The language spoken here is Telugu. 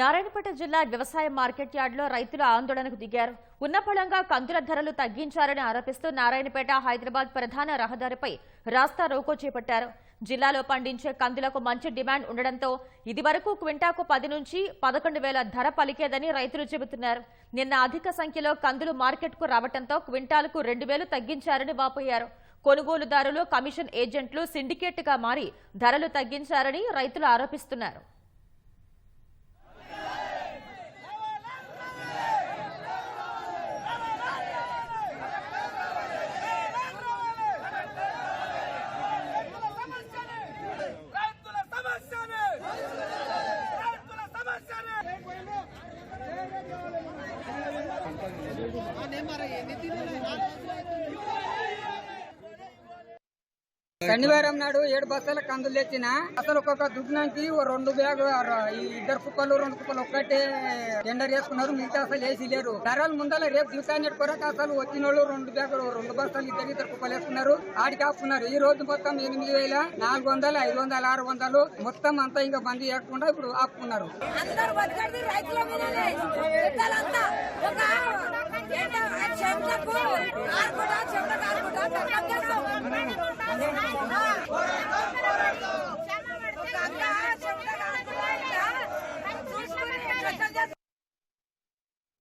నారాయణపేట జిల్లా వ్యవసాయ మార్కెట్ యార్డులో రైతులు ఆందోళనకు దిగారు. ఉన్న ఫలంగా కందుల ధరలు తగ్గించారని ఆరోపిస్తూ నారాయణపేట హైదరాబాద్ ప్రధాన రహదారిపై రాస్తా రోకో చేపట్టారు. జిల్లాలో పండించే కందులకు మంచి డిమాండ్ ఉండడంతో ఇదివరకు క్వింటాకు పది నుంచి పదకొండు వేల ధర పలికేదని రైతులు చెబుతున్నారు. నిన్న అధిక సంఖ్యలో కందులు మార్కెట్కు రావడంతో క్వింటాలకు రెండు వేలు తగ్గించారని వాపోయారు. కొనుగోలుదారులు కమిషన్ ఏజెంట్లు సిండికేట్గా మారి ధరలు తగ్గించారని రైతులు ఆరోపిస్తున్నారు. శనివారం నాడు ఏడు బస్తాల కందులు తెచ్చిన అసలు ఒక్కొక్క దుగ్నానికి ఓ రెండు బ్యాగ్ ఈ ఇద్దరు కుప్పలు రెండు కుప్పలు ఒక్కటే టెండర్ చేసుకున్నారు మిగతా అసలు వేసి లేరు ధరలు ముందర రేపు దివసాన్ని కొరకు అసలు వచ్చిన వాళ్ళు రెండు బ్యాగులు రెండు బస్తాలు ఇద్దరు ఇద్దరు కుప్పలు వేసుకున్నారు ఆడికి ఆపుకున్నారు. ఈ రోజు మొత్తం ఎనిమిది వేల నాలుగు వందలు ఐదు వందలు ఆరు వందలు మొత్తం అంతా ఇంకా బంద్ చేయకుండా ఇప్పుడు ఆపుకున్నారు. 别照我赶紧给我发过去